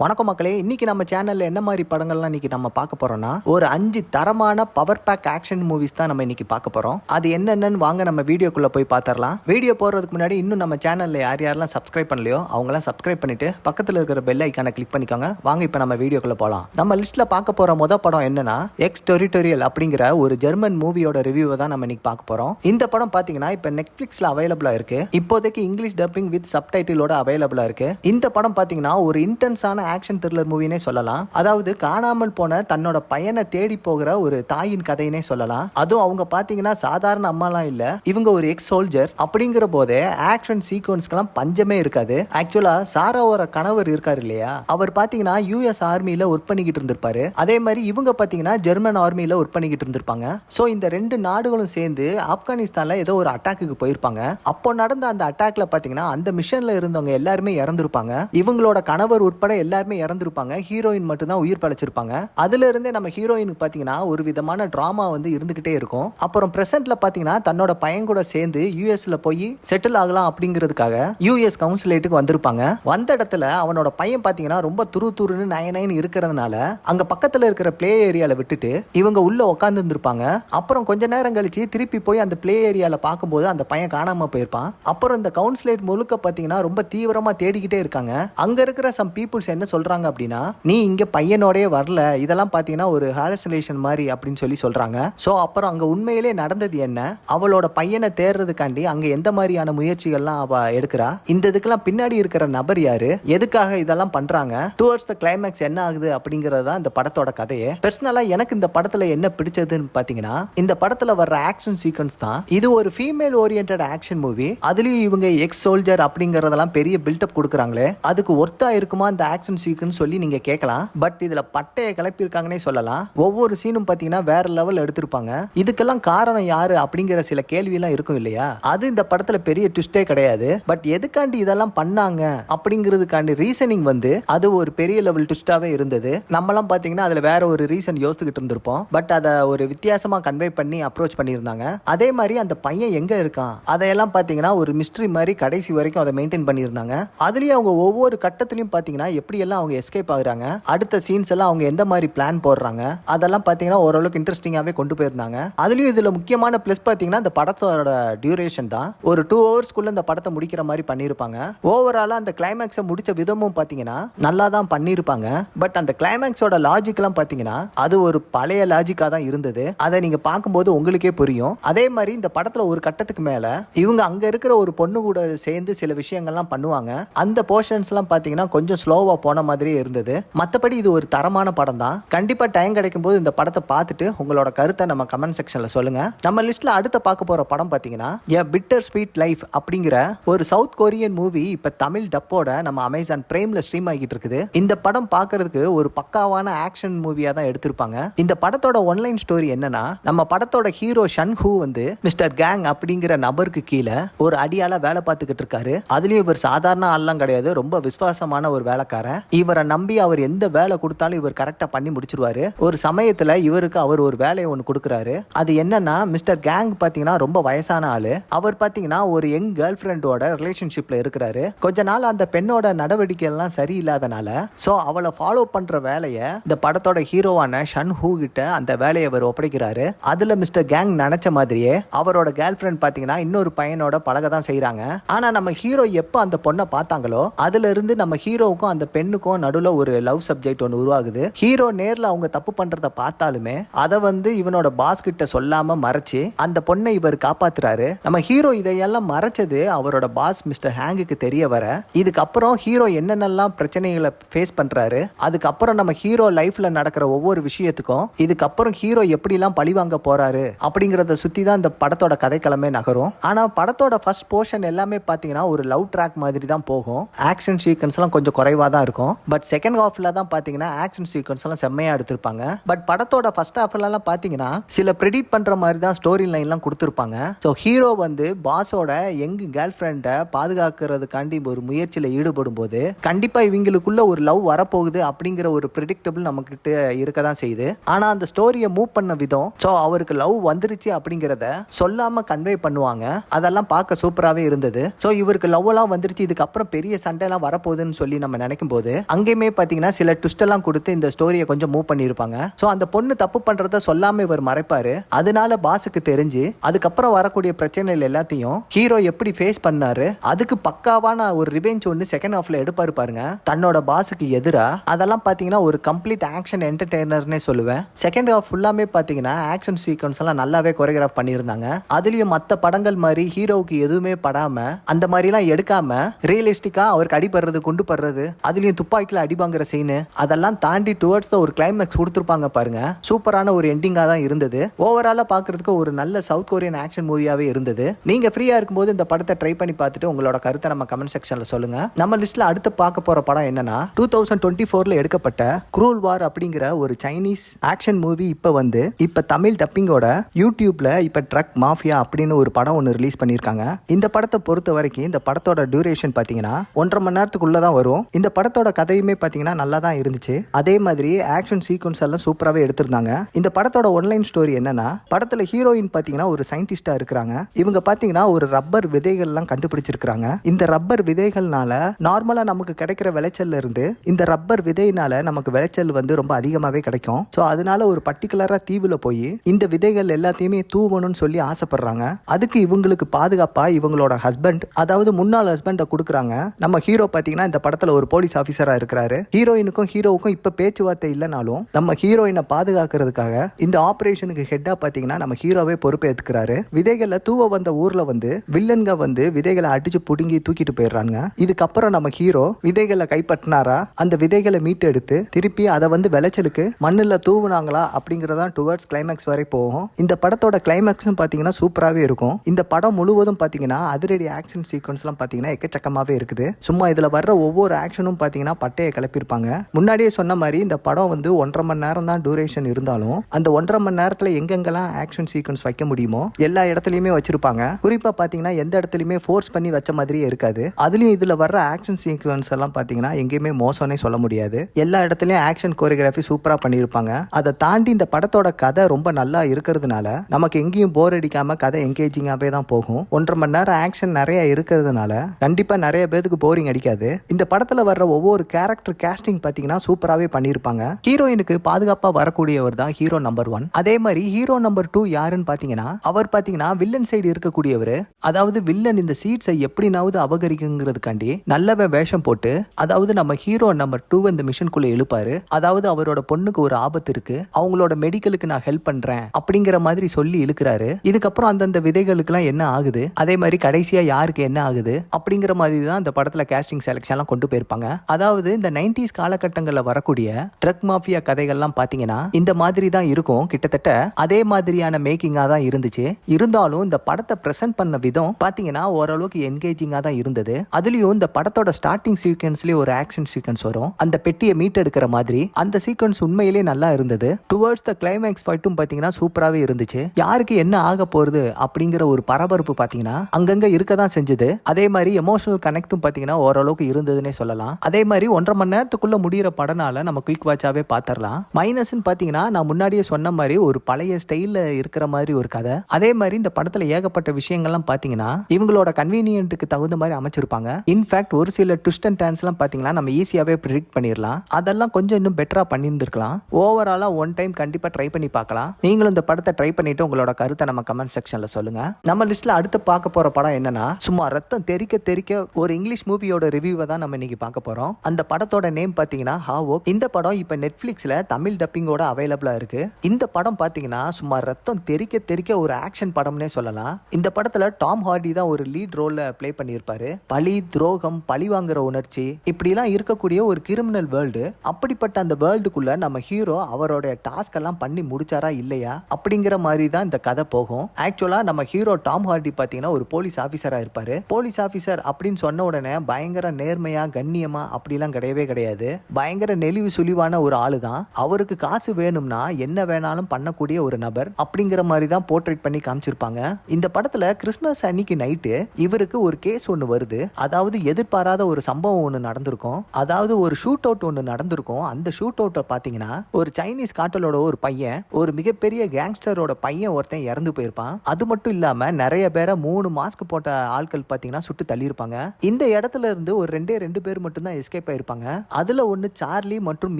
வணக்கம் மக்களே இன்னைக்கு நம்ம சேனல்ல என்ன மாதிரி படங்கள்லாம் இன்னைக்கு நம்ம பார்க்க போறோம்னா ஒரு அஞ்சு தரமான பவர் பேக் ஆக்ஷன் மூவிஸ் தான் நம்ம இன்னைக்கு பார்க்க போறோம். அது என்னென்னு வாங்க நம்ம வீடியோக்குள்ள போய் பார்த்துடலாம். வீடியோ போறதுக்கு முன்னாடி இன்னும் நம்ம சேனல்ல யார் யாரெல்லாம் சப்ஸ்கிரைப் பண்ணலையோ அவங்களாம் சப்ஸ்கிரைப் பண்ணிட்டு பக்கத்தில் இருக்கிற பெல் ஐக்கான கிளிக் பண்ணிக்கோங்க. வாங்க இப்போ நம்ம வீடியோக்குள்ள போலாம். நம்ம லிஸ்ட்ல பார்க்க போற முத படம் என்னன்னா எக்ஸ் டெரிட்டோரியல் அப்படிங்கிற ஒரு ஜெர்மன் மூவியோட ரிவ்யூவை தான் நம்ம இன்னைக்கு பார்க்க போறோம். இந்த படம் பாத்தீங்கன்னா இப்போ நெட்ஃபிளிக்ஸ்ல அவைலபிளா இருக்கு. இப்போதைக்கு இங்கிலீஷ் டப்பிங் வித் சப்டைட்டிலோட அவைலபிளா இருக்கு. இந்த படம் பாத்தீங்கன்னா ஒரு இன்டென்ஸான ஆக்ஷன் த்ரில்லர் மூவினே சொல்லலாம். அதாவது காணாமல் போன தன்னோட பையனை தேடி போகிற ஒரு தாயின் கதையினே சொல்லலாம். அதுவும் அவங்க பாத்தீங்கன்னா சாதாரண அம்மாலாம் இல்ல. இவங்க ஒரு எக்ஸ் சோல்ஜர் அப்படிங்கிற போதே ஆக்ஷன் சீக்வன்ஸ்க்கெல்லாம் பஞ்சமே இருக்காது. ஆக்சுவலா சாராவோட கணவர் இருக்காரு இல்லையா? அவர் பாத்தீங்கன்னா யூஎஸ் ஆர்மியில ஒர்க் பண்ணிக்கிட்டு இருந்திருப்பாரு. அதே மாதிரி இவங்க பாத்தீங்கன்னா ஜெர்மன் ஆர்மியில ஒர்க் பண்ணிக்கிட்டு இருந்திருப்பாங்க. சோ இந்த ரெண்டு நாடுகளும் சேர்ந்து ஆப்கானிஸ்தான்ல ஏதோ ஒரு அட்டாக்குக்கு போயிருப்பாங்க. அப்போ நடந்த அந்த அட்டாக்ல பாத்தீங்கன்னா அந்த மிஷன்ல இருந்தவங்க எல்லாருமே இறந்திருப்பாங்க. இவங்களோட கணவர் உட்பட எல்லாருமே இறந்திருப்பாங்க. ஹீரோயின் மட்டும்தான் உயிர் பழைச்சிருப்பாங்க. அதுல இருந்தே நம்ம ஹீரோயினுக்கு பாத்தீங்கன்னா ஒரு விதமான டிராமா வந்து இருந்துகிட்டே இருக்கும். அப்புறம் பிரசன்ட்ல பாத்தீங்கன்னா தன்னோட பையன் கூட சேர்ந்து யூஎஸ்ல போய் செட்டில் ஆகலாம் அப்படிங்கிறதுக்காக யூஎஸ் கவுன்சிலேட்டுக்கு வந்திருப்பாங்க. வந்த இடத்துல அவனோட பையன் பாத்தீங்கன்னா ரொம்ப துரு துருன்னு நய நயன் இருக்கிறதுனால அங்க பக்கத்துல இருக்கிற பிளே ஏரியால விட்டுட்டு இவங்க உள்ள உட்காந்து இருந்திருப்பாங்க அப்புறம் கொஞ்ச நேரம் கழிச்சு திருப்பி போய் அந்த பிளே ஏரியால பார்க்கும்போது அந்த பையன் காணாம போயிருப்பான். அப்புறம் இந்த கவுன்சிலேட் முழுக்க பாத்தீங்கன்னா ரொம்ப தீவிரமா தேடிக்கிட்டே இருக்காங்க. அங்க இருக்கிற சம் பீப்புள்ஸ் என்ன சொல்றாங்க அப்படின்னா நீ இங்க பையனோடயே வரல இதெல்லாம் பார்த்தீங்கன்னா ஒரு ஹாலசிலேஷன் மாதிரி அப்படின்னு சொல்லி சொல்கிறாங்க ஸோ அப்புறம் அங்க உண்மையிலே நடந்தது என்ன? அவளோட பையனை தேடுறதுக்காண்டி அங்க எந்த மாதிரியான முயற்சிகள்லாம் அவ எடுக்கிறா? இந்த இதுக்கெல்லாம் பின்னாடி இருக்கிற நபர் யாரு? எதுக்காக இதெல்லாம் பண்றாங்க? டுவர்ட்ஸ் த கிளைமேக்ஸ் என்ன ஆகுது அப்படிங்கறது தான் இந்த படத்தோட கதையே. பர்சனலாக எனக்கு இந்த படத்துல என்ன பிடிச்சதுன்னு பாத்தீங்கன்னா இந்த படத்துல வர்ற ஆக்ஷன் சீக்வன்ஸ் தான். இது ஒரு ஃபீமேல் ஓரியன்ட் ஆக்ஷன் மூவி அதுலேயும் இவங்க எக்ஸ் சோல்ஜர் அப்படிங்கிறதெல்லாம் பெரிய பில்டப் கொடுக்குறாங்களே. அதுக்கு ஒர்த்தா இருக்குமா இந்த ஆக்ஷன் சீக்வன்ஸ் சொல்லி நீங்க கேட்கலாம். பட் இதுல பட்டையை கிளப்பியிருக்காங்கன்னே சொல்லலாம். ஒவ்வொரு சீனும் பாத்தீங்கன்னா வேற லெவல் எடுத்திருப்பாங்க. இதுக்கெல்லாம் காரணம் யாரு அப்படிங்கிற சில கேள்வி எல்லாம் இருக்கும் இல்லையா? அது இந்த படத்துல பெரிய ட்விஸ்டே கிடையாது. பட் எதுக்காண்டி இதெல்லாம் பண்ணாங்க அப்படிங்கிறதுக்காண்டி ரீசனிங் வந்து அது ஒரு பெரிய லெவல் ட்விஸ்டாவே இருந்தது. நம்மலாம் பாத்தீங்கன்னா அதுல வேற ஒரு ரீசன் யோசிச்சுக்கிட்டு இருந்திருப்போம். பட் அதை ஒரு வித்தியாசமா கன்வே பண்ணி அப்ரோச் பண்ணியிருந்தாங்க. அதே மாதிரி அந்த பையன் எங்க இருக்கான்? அதையெல்லாம் பாத்தீங்கன்னா ஒரு மிஸ்ட்ரி மாதிரி கடைசி வரைக்கும் அதை மெயின்டைன் பண்ணியிருந்தாங்க. அதுலயும் அவங்க ஒவ்வொரு கட்டத்திலையும் பாத்தீங்கன்னா எப்படி எல்லாம் அவங்க எஸ்கேப் ஆகுறாங்க. அடுத்த சீன்ஸ் எல்லாம் அவங்க எந்த மாதிரி பிளான் போடுறாங்க? அதெல்லாம் பாத்தீங்கன்னா ஓரளவுக்கு இன்ட்ரெஸ்டிங்காவே கொண்டு போயிருந்தாங்க. அதுலயும் இதுல முக்கியமான பிளஸ் பாத்தீங்கன்னா இந்த படத்தோட டியூரேஷன் தான். ஒரு டூ ஹவர்ஸ்க்குள்ள இந்த படத்தை முடிக்கிற மாதிரி பண்ணியிருப்பாங்க. ஓவராலா அந்த கிளைமேக்ஸை முடிச்ச விதமும் பாத்தீங்கன்னா நல்லா தான் பண்ணியிருப்பாங்க. பட் அந்த கிளைமேக்ஸோட லாஜிக்லாம் பாத்தீங்கன்னா அது ஒரு பழைய லாஜிக்கா தான் இருந்தது. அதை நீங்க பார்க்கும்போது உங்களுக்கே புரியும். அதே மாதிரி இந்த படத்துல ஒரு கட்டத்துக்கு மேல இவங்க அங்க இருக்கிற ஒரு பொண்ணு கூட சேர்ந்து சில விஷயங்கள்லாம் பண்ணுவாங்க. அந்த போர்ஷன்ஸ்லாம் பாத்தீங்கன்னா கொஞ்சம் ஸ்லோவா போன மாதிரியே இருந்தது. மற்றபடி இது ஒரு தரமான படம் தான் கண்டிப்பாக டைம் கிடைக்கும் போது இந்த படத்தை பார்த்துட்டு உங்களோட கருத்தை நம்ம கமெண்ட் செக்ஷனில் சொல்லுங்க. நம்ம லிஸ்ட்ல அடுத்த பார்க்க போற படம் பார்த்தீங்கன்னா எ பிட்டர் ஸ்வீட் லைஃப் அப்படிங்கிற ஒரு சவுத் கொரியன் மூவி இப்போ தமிழ் டப்போட நம்ம அமேசான் பிரேம்ல ஸ்ட்ரீம் ஆகிட்டு இருக்குது. இந்த படம் பார்க்கறதுக்கு ஒரு பக்காவான ஆக்ஷன் மூவியாக தான் எடுத்திருப்பாங்க. இந்த படத்தோட ஒன்லைன் ஸ்டோரி என்னன்னா நம்ம படத்தோட ஹீரோ ஷன்ஹூ வந்து மிஸ்டர் கேங் அப்படிங்கிற நபருக்கு கீழே ஒரு அடியால வேலை பார்த்துக்கிட்டு இருக்காரு. அதுலயும் இவர் சாதாரண ஆள்லாம் கிடையாது. ரொம்ப விசுவாசமான ஒரு வேலைக்காரன். இவரை நம்பி அவர் எந்த வேலை கொடுத்தாலும் இவர் கரெக்டாக பண்ணி முடிச்சிருவாரு. ஒரு சமயத்தில் இவருக்கு அவர் ஒரு வேலையை ஒன்று கொடுக்குறாரு. அது என்னன்னா மிஸ்டர் கேங் பார்த்தீங்கன்னா ரொம்ப வயசான ஆள். அவர் பார்த்தீங்கன்னா ஒரு யங் கேர்ள் ஃப்ரெண்டோட ரிலேஷன்ஷிப்பில் இருக்கிறாரு. கொஞ்ச நாள் அந்த பெண்ணோட நடவடிக்கை எல்லாம் சரியில்லாதனால ஸோ அவளை ஃபாலோ பண்ணுற வேலையை இந்த படத்தோட ஹீரோவான ஷன் ஹூ கிட்ட அந்த வேலையை அவர் ஒப்படைக்கிறாரு. அதில் மிஸ்டர் கேங் நினச்ச மாதிரியே அவரோட கேர்ள் ஃப்ரெண்ட் பார்த்தீங்கன்னா இன்னொரு பையனோட பழக தான் செய்கிறாங்க ஆனால் நம்ம ஹீரோ எப்போ அந்த பொண்ணை பார்த்தாங்களோ அதுலேருந்து நம்ம ஹீரோவுக்கும் அந்த பெண் பெண்ணுக்கும் நடுவில் ஒரு லவ் சப்ஜெக்ட் ஒன்று உருவாகுது. ஹீரோ நேரில் அவங்க தப்பு பண்ணுறத பார்த்தாலுமே அதை வந்து இவனோட பாஸ் கிட்ட சொல்லாமல் மறைச்சு அந்த பொண்ணை இவர் காப்பாத்துறாரு. நம்ம ஹீரோ இதையெல்லாம் மறைச்சது அவரோட பாஸ் மிஸ்டர் ஹேங்குக்கு தெரிய வர இதுக்கப்புறம் ஹீரோ என்னென்னலாம் பிரச்சனைகளை ஃபேஸ் பண்ணுறாரு அதுக்கப்புறம் நம்ம ஹீரோ லைஃப்பில் நடக்கிற ஒவ்வொரு விஷயத்துக்கும் இதுக்கப்புறம் ஹீரோ எப்படிலாம் பழிவாங்க போகிறாரு அப்படிங்கிறத சுற்றி தான் இந்த படத்தோட கதைக்கிழமை நகரும். ஆனால் படத்தோட ஃபர்ஸ்ட் போர்ஷன் எல்லாமே பார்த்தீங்கன்னா ஒரு லவ் ட்ராக் மாதிரி தான் போகும் ஆக்ஷன் சீக்வன்ஸ்லாம் கொஞ்சம் குறைவா தான் இருக்கும். பட் செகண்ட் ஹாஃப்ல தான் பாத்தீங்கன்னா ஆக்ஷன் சீக்வன்ஸ் எல்லாம் செம்மையா எடுத்திருப்பாங்க. பட் படத்தோட ஃபர்ஸ்ட் ஹாஃப்லலாம் பாத்தீங்கன்னா சில ப்ரெடிட் பண்ற மாதிரி தான் ஸ்டோரி லைன்லாம் கொடுத்துருப்பாங்க. ஸோ ஹீரோ வந்து பாஸோட யங் கேர்ள் ஃப்ரெண்டை பாதுகாக்கிறதுக்காண்டி ஒரு முயற்சியில் ஈடுபடும் போது கண்டிப்பா இவங்களுக்குள்ள ஒரு லவ் வரப்போகுது அப்படிங்கிற ஒரு ப்ரிடிக்டபிள் நம்ம கிட்ட இருக்க தான் செய்யுது. ஆனா அந்த ஸ்டோரியை மூவ் பண்ண விதம் ஸோ அவருக்கு லவ் வந்துருச்சு அப்படிங்கிறத சொல்லாம கன்வே பண்ணுவாங்க. அதெல்லாம் பார்க்க சூப்பராகவே இருந்தது. ஸோ இவருக்கு லவ் எல்லாம் வந்துருச்சு இதுக்கப்புறம் பெரிய சண்டைலாம் வரப்போகுதுன்னு சொல்லி நம்ம நினைக்கும் போது போகுது அங்கேயுமே பாத்தீங்கன்னா சில ட்விஸ்ட் எல்லாம் கொடுத்து இந்த ஸ்டோரியை கொஞ்சம் மூவ் பண்ணியிருப்பாங்க. ஸோ அந்த பொண்ணு தப்பு பண்றத சொல்லாம இவர் மறைப்பாரு. அதனால பாஸுக்கு தெரிஞ்சு அதுக்கப்புறம் வரக்கூடிய பிரச்சனைகள் எல்லாத்தையும் ஹீரோ எப்படி ஃபேஸ் பண்ணாரு அதுக்கு பக்காவான ஒரு ரிவெஞ்ச் ஒன்று செகண்ட் ஹாஃப்ல எடுப்பாரு பாருங்க. தன்னோட பாஸுக்கு எதிராக அதெல்லாம் பார்த்தீங்கன்னா ஒரு கம்ப்ளீட் ஆக்ஷன் என்டர்டெய்னர்னே சொல்லுவேன். செகண்ட் ஹாஃப் ஃபுல்லாமே பார்த்தீங்கன்னா ஆக்ஷன் சீக்வன்ஸ் எல்லாம் நல்லாவே கொரியோகிராஃப் பண்ணியிருந்தாங்க. அதுலயும் மற்ற படங்கள் மாதிரி ஹீரோவுக்கு எதுவுமே படாம அந்த மாதிரிலாம் எடுக்காம ரியலிஸ்டிக்கா அவருக்கு அடிபடுறது கொண்டு படுறது அதுலயும் துப்பாக்கில அடிபாங்கிற சீனு அதெல்லாம் தாண்டி டுவர்ட்ஸ் ஒரு கிளைமேக்ஸ் கொடுத்துருப்பாங்க பாருங்க. சூப்பரான ஒரு எண்டிங்காக தான் இருந்தது. ஓவராலாக பார்க்கறதுக்கு ஒரு நல்ல சவுத் கொரியன் ஆக்ஷன் மூவியாகவே இருந்தது. நீங்கள் ஃப்ரீயாக இருக்கும்போது இந்த படத்தை ட்ரை பண்ணி பார்த்துட்டு உங்களோட கருத்தை நம்ம கமெண்ட் செக்ஷனில் சொல்லுங்கள் நம்ம லிஸ்ட்டில் அடுத்து பார்க்க போகிற படம் என்னன்னா டூ தௌசண்ட் டுவெண்ட்டி ஃபோரில் எடுக்கப்பட்ட குரூல் வார் அப்படிங்கிற ஒரு சைனீஸ் ஆக்ஷன் மூவி இப்போ வந்து இப்போ தமிழ் டப்பிங்கோட யூடியூப்பில் இப்போ ட்ரக் மாஃபியா அப்படின்னு ஒரு படம் ஒன்று ரிலீஸ் பண்ணியிருக்காங்க இந்த படத்தை பொறுத்த வரைக்கும் இந்த படத்தோட டியூரேஷன் பார்த்தீங்கன்னா ஒன்றரை மணி நேரத்துக்குள்ளே தான் வரும். இந்த படத்தோட கதையுமே பார்த்தீங்கன்னா நல்லா தான் இருந்துச்சு. அதே மாதிரி ஆக்ஷன் சீக்வன்ஸ் எல்லாம் சூப்பராகவே எடுத்திருந்தாங்க. இந்த படத்தோட ஒன்லைன் ஸ்டோரி என்னன்னா படத்துல ஹீரோயின் பார்த்தீங்கன்னா ஒரு சயின்டிஸ்டாக இருக்கிறாங்க. இவங்க பார்த்தீங்கன்னா ஒரு ரப்பர் விதைகள்லாம் கண்டுபிடிச்சிருக்கிறாங்க. இந்த ரப்பர் விதைகள்னால நார்மலா நமக்கு கிடைக்கிற விளைச்சல்ல இருந்து இந்த ரப்பர் விதையினால நமக்கு விளைச்சல் வந்து ரொம்ப அதிகமாகவே கிடைக்கும். ஸோ அதனால ஒரு பர்டிகுலராக தீவுல போய் இந்த விதைகள் எல்லாத்தையுமே தூவணும்னு சொல்லி ஆசைப்படுறாங்க. அதுக்கு இவங்களுக்கு பாதுகாப்பா இவங்களோட ஹஸ்பண்ட் அதாவது முன்னாள் ஹஸ்பண்டை கொடுக்குறாங்க. நம்ம ஹீரோ பார்த்தீங்கன்னா இந்த படத்துல ஒரு போலீஸ் ஆஃபீஸ் ஆஃபீஸரா இருக்கிறாரு. ஹீரோயினுக்கும் ஹீரோவுக்கும் இப்ப பேச்சுவார்த்தை இல்லைனாலும் நம்ம ஹீரோயினை பாதுகாக்கிறதுக்காக இந்த ஆபரேஷனுக்கு ஹெட்டா பார்த்தீங்கன்னா நம்ம ஹீரோவே பொறுப்பேற்றுக்கிறாரு விதைகளை தூவ வந்த ஊர்ல வந்து வில்லன்க வந்து விதைகளை அடிச்சு புடுங்கி தூக்கிட்டு போயிடுறாங்க இதுக்கப்புறம் நம்ம ஹீரோ விதைகளை கைப்பற்றினாரா? அந்த விதைகளை மீட்டு எடுத்து திருப்பி அதை வந்து விளைச்சலுக்கு மண்ணில் தூவுனாங்களா? அப்படிங்கறதான் டுவர்ட்ஸ் கிளைமேக்ஸ் வரை போகும். இந்த படத்தோட கிளைமேக்ஸ்னு பார்த்தீங்கன்னா சூப்பராகவே இருக்கும். இந்த படம் முழுவதும் பார்த்தீங்கன்னா அதிரடி ஆக்ஷன் சீக்வன்ஸ்லாம் பார்த்தீங்கன்னா எக்கச்சக்கமாகவே இருக்குது. சும்மா இதில் வர்ற ஒவ்வொரு ஆக்ஷனும் பார்த்தீங்கன்னா பட்டையை கிளப்பியிருப்பாங்க. முன்னாடியே சொன்ன மாதிரி இந்த படம் வந்து ஒன்றரை மணி நேரம் தான் டூரேஷன் இருந்தாலும் அந்த ஒன்றரை மணி நேரத்தில் எங்கெங்கெல்லாம் ஆக்ஷன் சீக்வன்ஸ் வைக்க முடியுமோ எல்லா இடத்துலையுமே வச்சிருப்பாங்க. குறிப்பாக பார்த்தீங்கன்னா எந்த இடத்துலையுமே ஃபோர்ஸ் பண்ணி வச்ச மாதிரியே இருக்காது. அதுலயும் இதில் வர்ற ஆக்ஷன் சீக்வன்ஸ் எல்லாம் பார்த்தீங்கன்னா எங்கேயுமே மோசம்னே சொல்ல முடியாது. எல்லா இடத்துலையும் ஆக்ஷன் கோரியோகிராஃபி சூப்பராக பண்ணியிருப்பாங்க. அதை தாண்டி இந்த படத்தோட கதை ரொம்ப நல்லா இருக்கிறதுனால நமக்கு எங்கேயும் போர் அடிக்காம கதை என்கேஜிங்காகவே தான் போகும். ஒன்றரை மணி நேரம் ஆக்ஷன் நிறைய இருக்கிறதுனால கண்டிப்பாக நிறைய பேருக்கு போரிங் அடிக்காது. இந்த படத்தில் வர்ற ஒவ்வொரு கேரக்டர் கேஸ்டிங் பார்த்தீங்கன்னா சூப்பராகவே பண்ணியிருப்பாங்க ஹீரோயினுக்கு பாதுகாப்பாக வரக்கூடியவர் தான் ஹீரோ நம்பர் ஒன் அதே மாதிரி ஹீரோ நம்பர் டூ யாருன்னு பார்த்தீங்கன்னா அவர் பார்த்தீங்கன்னா வில்லன் சைடு இருக்கக்கூடியவர். அதாவது வில்லன் இந்த சீட்ஸை எப்படினாவது அபகரிக்குங்கிறதுக்காண்டி நல்லவன் வேஷம் போட்டு அதாவது நம்ம ஹீரோ நம்பர் டூ இந்த மிஷனுக்குள்ள இழுப்பாரு அதாவது அவரோட பொண்ணுக்கு ஒரு ஆபத்து இருக்கு. அவங்களோட மெடிக்கலுக்கு நான் ஹெல்ப் பண்றேன் அப்படிங்கிற மாதிரி சொல்லி இழுக்கிறாரு. இதுக்கப்புறம் அந்தந்த விதைகளுக்குலாம் என்ன ஆகுது? அதே மாதிரி கடைசியா யாருக்கு என்ன ஆகுது? அப்படிங்கிற மாதிரி தான் இந்த படத்துல கேஸ்டிங் செலக்ஷன்லாம் கொண்டு போயிருப்பாங்க. அதாவது இந்த நைன்டிஸ் காலகட்டங்களில் வரக்கூடிய ட்ரக் மாஃபியா கதைகள்லாம் பார்த்தீங்கன்னா இந்த மாதிரி தான் இருக்கும். கிட்டத்தட்ட அதே மாதிரியான மேக்கிங்காக தான் இருந்துச்சு. இருந்தாலும் இந்த படத்தை ப்ரெசென்ட் பண்ண விதம் பார்த்தீங்கன்னா ஓரளவுக்கு என்கேஜிங்காக தான் இருந்தது. அதுலேயும் இந்த படத்தோட ஸ்டார்டிங் சீக்வன்ஸ்லேயே ஒரு ஆக்ஷன் சீக்வன்ஸ் வரும். அந்த பெட்டியை மீட் எடுக்கிற மாதிரி அந்த சீக்வன்ஸ் உண்மையிலே நல்லா இருந்தது. டுவர்ட்ஸ் த கிளைமேக்ஸ் ஃபைட்டும் பார்த்தீங்கன்னா சூப்பராகவே இருந்துச்சு. யாருக்கு என்ன ஆக போகிறது அப்படிங்கிற ஒரு பரபரப்பு பார்த்தீங்கன்னா அங்கங்கே இருக்க தான் செஞ்சது. அதே மாதிரி எமோஷனல் கனெக்டும் பார்த்தீங்கன்னா ஓரளவுக்கு இருந்ததுன்னே சொல்லலாம். அதே மாதிரி ஒன்றரை மணி நேரத்துக்குள்ள முடிகிற படனால நம்ம குயிக் வாட்சாவே பாத்திரலாம். மைனஸ்ன்னு பாத்தீங்கன்னா நான் முன்னாடியே சொன்ன மாதிரி ஒரு பழைய ஸ்டைலில் இருக்கிற மாதிரி ஒரு கதை. அதே மாதிரி இந்த படத்துல ஏகப்பட்ட விஷயங்கள்லாம் பாத்தீங்கன்னா இவங்களோட கன்வீனியன்ட்டுக்கு தகுந்த மாதிரி அமைச்சிருப்பாங்க. இன்ஃபேக்ட் ஒரு சில ட்விஸ்ட் அண்ட் டான்ஸ்லாம் பாத்தீங்கன்னா நம்ம ஈஸியாவே ப்ரிடிக்ட் பண்ணிடலாம் அதெல்லாம் கொஞ்சம் இன்னும் பெட்டரா பண்ணியிருந்திருக்கலாம். ஓவராலா ஒன் டைம் கண்டிப்பா ட்ரை பண்ணி பார்க்கலாம் நீங்களும் இந்த படத்தை ட்ரை பண்ணிட்டு உங்களோட கருத்தை நம்ம கமெண்ட் செக்ஷன்ல சொல்லுங்க. நம்ம லிஸ்ட்ல அடுத்து பார்க்க போற படம் என்னன்னா சும்மா ரத்தம் தெறிக்க தெறிக்க ஒரு இங்கிலீஷ் மூவியோட ரிவ்யூவை தான் நம்ம இன்னைக்கு பார்க்க அந்த படத்தோட நேம் பாத்தீங்கன்னா ஹாவோக் இந்த படம் இப்ப நெட்ஃபிளிக்ஸ்ல தமிழ் டப்பிங்கோட அவைலபிளா இருக்கு. இந்த படம் பாத்தீங்கன்னா சும்மா ரத்தம் தெறிக்க தெறிக்க ஒரு ஆக்ஷன் படம்னே சொல்லலாம். இந்த படத்துல டாம் ஹார்டி தான் ஒரு லீட் ரோல்ல ப்ளே பண்ணியிருப்பாரு. பழி துரோகம் பழி வாங்குற உணர்ச்சி இப்படிலாம் இருக்கக்கூடிய ஒரு கிரிமினல் வேர்ல்டு அப்படிப்பட்ட அந்த வேர்ல்டுக்குள்ள நம்ம ஹீரோ அவரோட டாஸ்க் எல்லாம் பண்ணி முடிச்சாரா இல்லையா? அப்படிங்கிற மாதிரி தான் இந்த கதை போகும். ஆக்சுவலா நம்ம ஹீரோ டாம் ஹார்டி பாத்தீங்கன்னா ஒரு போலீஸ் ஆஃபீஸராக இருப்பாரு. போலீஸ் ஆஃபீஸர் அப்படின்னு சொன்ன உடனே பயங்கர நேர்மையா கண்ணியமா அப்படிலாம் கிடையவே கிடையாது. பயங்கர நெளிவு சுழிவான ஒரு ஆளு தான் அவருக்கு காசு வேணும்னா என்ன வேணாலும் பண்ணக்கூடிய ஒரு நபர் அப்படிங்கிற மாதிரி தான் போர்ட்ரேட் பண்ணி காமிச்சிருப்பாங்க. இந்த படத்துல கிறிஸ்மஸ் அன்னைக்கு நைட்டு இவருக்கு ஒரு கேஸ் ஒன்று வருது. அதாவது எதிர்பாராத ஒரு சம்பவம் ஒன்று நடந்திருக்கும். அதாவது ஒரு ஷூட் அவுட் ஒன்று நடந்திருக்கும். அந்த ஷூட் அவுட்டை பார்த்தீங்கன்னா ஒரு சைனீஸ் காட்டலோட ஒரு பையன் ஒரு மிகப்பெரிய கேங்ஸ்டரோட பையன் ஒருத்தன் இறந்து போயிருப்பான். அது மட்டும் இல்லாம நிறைய பேரை மூணு மாஸ்க் போட்ட ஆட்கள் பார்த்தீங்கன்னா சுட்டு தள்ளியிருப்பாங்க. இந்த இடத்துல இருந்து ஒரு ரெண்டே ரெண்டு பேர் மட்டும் தான் எஸ்கேப் ஆயிருப்பாங்க அதுல ஒன்று சார்லி மற்றும்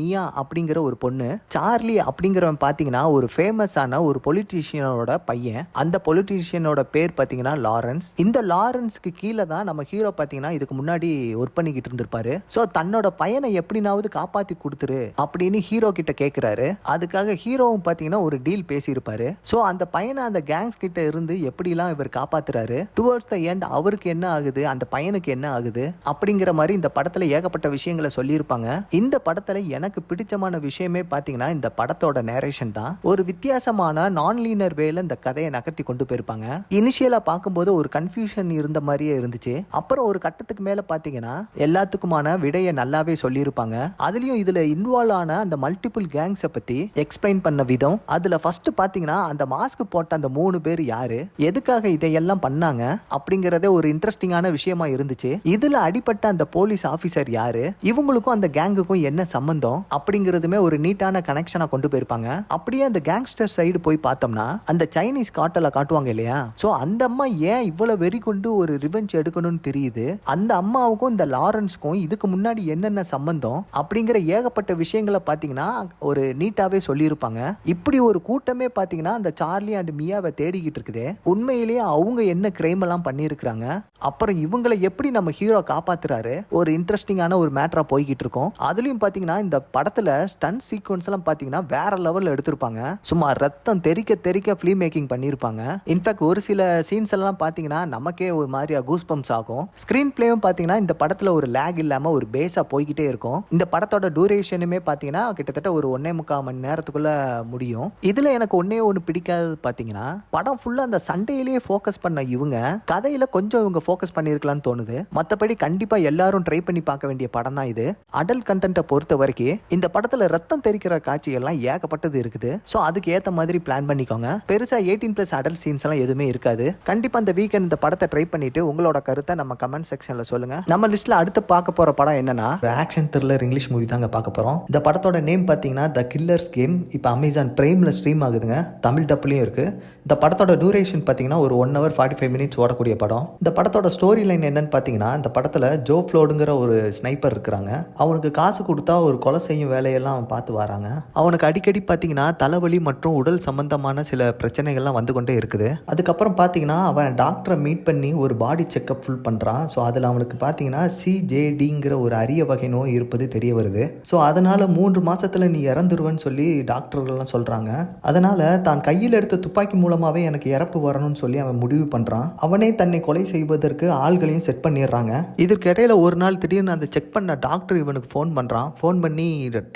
மியா அப்படிங்கிற ஒரு பொண்ணு. சார்லி அப்படிங்கிறவன் பார்த்தீங்கன்னா ஒரு ஃபேமஸான ஒரு பொலிட்டீஷியனோட பையன். அந்த பொலிட்டீஷியனோட பேர் பார்த்தீங்கன்னா லாரன்ஸ். இந்த லாரன்ஸ்க்கு கீழே தான் நம்ம ஹீரோ பார்த்தீங்கன்னா இதுக்கு முன்னாடி ஒர்க் பண்ணிக்கிட்டு இருந்திருப்பாரு. ஸோ தன்னோட பையனை எப்படினாவது காப்பாத்தி கொடுத்துரு அப்படின்னு ஹீரோ கிட்ட கேட்குறாரு அதுக்காக ஹீரோவும் பார்த்தீங்கன்னா ஒரு டீல் பேசியிருப்பாரு. ஸோ அந்த பையனை அந்த கேங்ஸ் கிட்ட இருந்து எப்படிலாம் இவர் காப்பாத்துறாரு? டுவர்ட்ஸ் த எண்ட் அவருக்கு என்ன ஆகுது? அந்த பையனுக்கு என்ன ஆகுது? அப்படிங்கிற மாதிரி இந்த படத்துல ஏகப்பட்ட விஷயங்களை சொல்லியிருப்பாங்க. இந்த படத்துல எனக்கு பிடிச்சமான விஷயமே பார்த்தீங்கன்னா இந்த படத்தோட நேரேஷன் தான். ஒரு வித்தியாசமான நான் லீனர் வேல இந்த கதையை நகர்த்தி கொண்டு போயிருப்பாங்க. இனிஷியலா பார்க்கும்போது ஒரு கன்ஃபியூஷன் இருந்த மாதிரியே இருந்துச்சு. அப்புறம் ஒரு கட்டத்துக்கு மேல பார்த்தீங்கன்னா எல்லாத்துக்குமான விடையை நல்லாவே சொல்லியிருப்பாங்க. அதுலயும் இதுல இன்வால்வ் ஆன அந்த மல்டிபிள் கேங்ஸை பத்தி எக்ஸ்பிளைன் பண்ண விதம். அதுல ஃபர்ஸ்ட் பாத்தீங்கன்னா அந்த மாஸ்க் போட்ட அந்த மூணு பேர் யாரு? எதுக்காக இதையெல்லாம் பண்ணாங்க? அப்படிங்கறதே ஒரு இன்ட்ரெஸ்டிங்கான விஷயமா இருந்துச்சு. இதுல அடிப்பட்ட அந்த போலீஸ் ஆபீசர் யாரு? இவங்களுக்கும் அந்த கேங்குக்கும் என்ன சம்பந்தம்? அப்படிங்கிறதுமே ஒரு நீட்டான கனெக்ஷனா கொண்டு போயிருப்பாங்க. அப்படியே அந்த கேங்ஸ்டர் சைடு போய் பார்த்தோம்னா அந்த சைனீஸ் காட்டல காட்டுவாங்க இல்லையா? சோ அந்த அம்மா ஏன் இவ்வளவு வெறி கொண்டு ஒரு ரிவெஞ்ச் எடுக்கணும்னு தெரியுது? அந்த அம்மாவுக்கும் இந்த லாரன்ஸ்க்கும் இதுக்கு முன்னாடி என்னென்ன சம்பந்தம்? அப்படிங்கிற ஏகப்பட்ட விஷயங்களை பார்த்தீங்கன்னா ஒரு நீட்டாவே சொல்லியிருப்பாங்க. இப்படி ஒரு கூட்டமே பார்த்தீங்கன்னா அந்த சார்லி அண்ட் மியாவை தேடிக்கிட்டு இருக்குது. உண்மையிலேயே அவங்க என்ன கிரைம் எல்லாம் பண்ணியிருக்கிறாங்க? அப்புறம் இவங்களை எப்படி நம்ம ஹீரோ காப்பாத்துறாரு? ஒரு இன்ட்ரெஸ்டிங்கான ஒரு மேட்டரா போய்கிட்டு இருக்கோம் அதுலேயும் பார்த்தீங்கன்னா இந்த படத்தில் ஸ்டன் சீக்வன்ஸ் எல்லாம் பார்த்தீங்கன்னா வேற லெவலில் எடுத்திருப்பாங்க. சும்மா ரத்தம் தெறிக்க தெறிக்க ஃபிலிம் மேக்கிங் பண்ணியிருப்பாங்க இன்ஃபேக்ட் ஒரு சில சீன்ஸ் எல்லாம் பார்த்தீங்கன்னா நமக்கே ஒரு மாதிரியா கூஸ் பம்ப்ஸ் ஆகும் ஸ்க்ரீன் பிளேயும் பார்த்தீங்கன்னா இந்த படத்தில் ஒரு லேக் இல்லாமல் ஒரு பேஸாக போய்கிட்டே இருக்கும். இந்த படத்தோட டூரேஷனுமே பார்த்தீங்கன்னா கிட்டத்தட்ட ஒரு ஒன்னே முக்கால் மணி நேரத்துக்குள்ள முடியும். இதில் எனக்கு ஒன்னே ஒன்று பிடிக்காதது பார்த்தீங்கன்னா படம் ஃபுல்லாக அந்த சண்டையிலேயே ஃபோக்கஸ் பண்ண இவங்க கதையில் கொஞ்சம் இவங்க ஃபோக்கஸ் பண்ணியிருக்கலாம்னு தோணுது. மற்றபடி கண்டிப்பாக எல்லாரும் ட்ரை பண்ணி பார்க்க வேண்டிய படம் தான் இது. அடல்ட் கண்டென்ட்டை பொறுத்த வரைக்கும் இந்த படத்துல ரத்தம் தெரிக்கிற காட்சிகள்லாம் ஏகப்பட்டது இருக்குது. ஸோ அதுக்கு ஏத்த மாதிரி பிளான் பண்ணிக்கோங்க. பெருசா எயிட்டீன் பிளஸ் அடல்ட் சீன்ஸ் எல்லாம் எதுவுமே இருக்காது. கண்டிப்பா இந்த வீக்கெண்ட் இந்த படத்தை ட்ரை பண்ணிட்டு உங்களோட கருத்தை நம்ம கமெண்ட் செக்ஷன்ல சொல்லுங்க. நம்ம லிஸ்ட்ல அடுத்து பார்க்க போற படம் என்னன்னா ஒரு ஆக்ஷன் த்ரில்லர் இங்கிலீஷ் மூவி தாங்க பார்க்க போறோம். இந்த படத்தோட நேம் பார்த்தீங்கன்னா த கில்லர்ஸ் கேம் இப்போ அமேசான் பிரைம்ல ஸ்ட்ரீம் ஆகுதுங்க. தமிழ் டப்புலையும் இருக்கு. இந்த படத்தோட டூரேஷன் பார்த்தீங்கன்னா ஒரு one hour forty five minutes ஓடக்கூடிய படம். இந்த படத்தோட ஸ்டோரி லைன் என்னன்னு பார்த்தீங்கன்னா இந்த படத்தில் ஜோ ஃப்ளோடுங்கிற ஒரு ஸ்னைப்பர் இருக்கிறாங்க. அவனுக்கு காசு கொடுத்தா ஒரு கொலை செய்யும் வேலையெல்லாம் அவன் பார்த்து வராங்க. அவனுக்கு அடிக்கடி பார்த்தீங்கன்னா தலைவலி மற்றும் உடல் சம்பந்தமான சில பிரச்சனைகள்லாம் வந்து கொண்டே இருக்குது. அதுக்கப்புறம் பார்த்தீங்கன்னா அவன் டாக்டரை மீட் பண்ணி ஒரு பாடி செக்அப் ஃபுல் பண்ணுறான் ஸோ அதில் அவனுக்கு பார்த்தீங்கன்னா சிஜேடிங்கிற ஒரு அரிய வகை நோய் இருப்பது தெரிய வருது. ஸோ அதனால் மூன்று மாதத்தில் நீ இறந்துருவன்னு சொல்லி டாக்டர்கள்லாம் சொல்கிறாங்க அதனால் தான் கையில் எடுத்த துப்பாக்கி மூலமாகவே எனக்கு இறப்பு வரணும்னு சொல்லி அவன் முடிவு பண்ணுறான் அவனே தன்னை கொலை செய்வதற்கு ஆள்களையும் செட் பண்ணிடுறாங்க. இதற்கு இடையில ஒரு நாள் திடீர்னு அந்த செக் பண்ண டாக்டர் இவனுக்கு ஃபோன் பண்ணுறான் ஃபோன் பண்ணி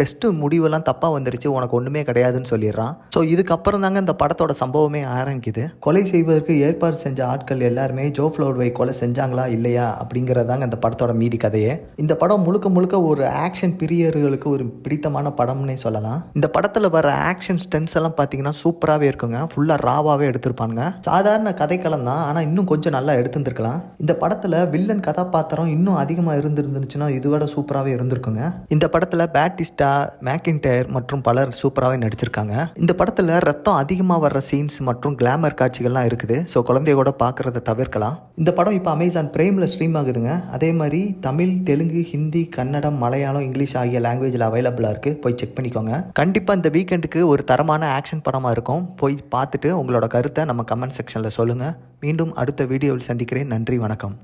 டெஸ்ட்டு முடிவெல்லாம் தப்பாக வந்துருச்சு உனக்கு ஒன்றுமே கிடையாதுன்னு சொல்லிடுறான். ஸோ இதுக்கப்புறம் தாங்க இந்த படத்தோட சம்பவமே ஆரம்பிக்குது. கொலை செய்வதற்கு ஏற்பாடு செஞ்ச ஆட்கள் எல்லாருமே ஜோ ஃப்ளோர்வை கொலை செஞ்சாங்களா இல்லையா அப்படிங்கிறதாங்க இந்த படத்தோட மீதி கதையே. இந்த படம் முழுக்க முழுக்க ஒரு ஆக்ஷன் பிரியர்களுக்கு ஒரு பிடித்தமான படம்னே சொல்லலாம். இந்த படத்தில் வர ஆக்ஷன் ஸ்டென்ஸ் எல்லாம் பார்த்தீங்கன்னா சூப்பராகவே இருக்குங்க. ஃபுல்லாக ராவாகவே எடுத்திருப்பாங்க சாதாரண கதைக்களம் தான் ஆனால் இன்னும் கொஞ்சம் நல்லா எடுத்துருந்துருக்கலாம். இந்த படத்தில் வில்லன் கதாபாத்திரம் இன்னும் அதிகமாக இருந்திருந்துச்சுன்னா இதுவிட சூப்பராகவே இருந்திருக்குங்க. இந்த படத்தில் பேட்டிஸ்டா மேக்கின்டயர் மற்றும் பலர் சூப்பராகவே நடிச்சிருக்காங்க. இந்த படத்தில் ரத்தம் அதிகமாக வர்ற சீன்ஸ் மற்றும் கிளாமர் காட்சிகள்லாம் இருக்குது. ஸோ குழந்தையோட பார்க்குறத தவிர்க்கலாம். இந்த படம் இப்போ அமேசான் பிரேமில் ஸ்ட்ரீம் ஆகுதுங்க. அதே மாதிரி தமிழ் தெலுங்கு ஹிந்தி கன்னடம் மலையாளம் இங்கிலீஷ் ஆகிய லாங்குவேஜில் அவைலபிளாக இருக்குது போய் செக் பண்ணிக்கோங்க. கண்டிப்பாக இந்த வீக்கெண்டுக்கு ஒரு தரமான ஆக்ஷன் படமாக இருக்கும். போய் பார்த்துட்டு உங்களோட கருத்தை நம்ம கமெண்ட் செக்ஷனில் சொல்லுங்கள் மீண்டும் அடுத்த வீடியோவில் சந்திக்கிறேன். நன்றி வணக்கம்.